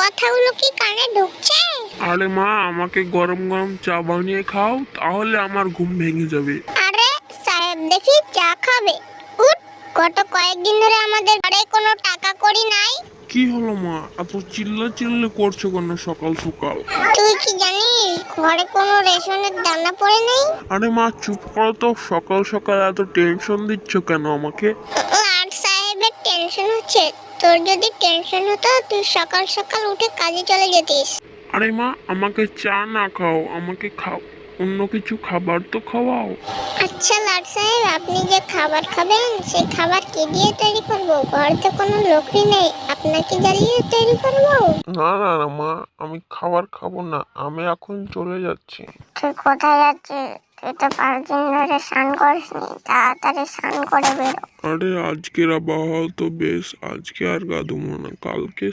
কথাগুলো কি কানে ঢুকছে? আরে মা আমাকে গরম গরম চা বানিয়ে খাও তাহলে আমার ঘুম ভেঙে যাবে। আরে সাহেব দেখি চা খাবে। উঠ গত কয়েকদিন ধরে আমাদের ঘরে কোনো টাকা করি নাই। কি হলো মা? এত চিল্লা চিল্লি করছ কেন সকাল সকাল? তুই কি জানিস ঘরে কোনো রেশনের দানা পড়ে নেই? আরে মা চুপ করো তো সকাল সকাল এত টেনশন দিচ্ছ কেন আমাকে? লাট সাহেবের টেনশন হচ্ছে। তোর যদি টেনশন হতো তুই সকাল সকাল উঠে কাজে চলে যেতিস। আরে মা আমাকে চা না খাও আমাকে খাও অন্য কিছু খাবার তো খাওয়াও। আচ্ছা লাট সাহেব আপনি যে খাবার খাবেন সেই খাবার কি দিয়ে তৈরি করব? ঘরে তো কোনো লোকই নেই আপনাকে জ্বালিয়ে তৈরি করব? না না না মা আমি খাবার খাব না আমি এখন চলে যাচ্ছি। তুই কোথায় যাচ্ছিস? তুই তো স্নান করিসনি, তাড়াতাড়ি স্নান করে বেরো। আরে আজকের আবহাওয়া তো বেশ, আজকে আর গা না, কালকে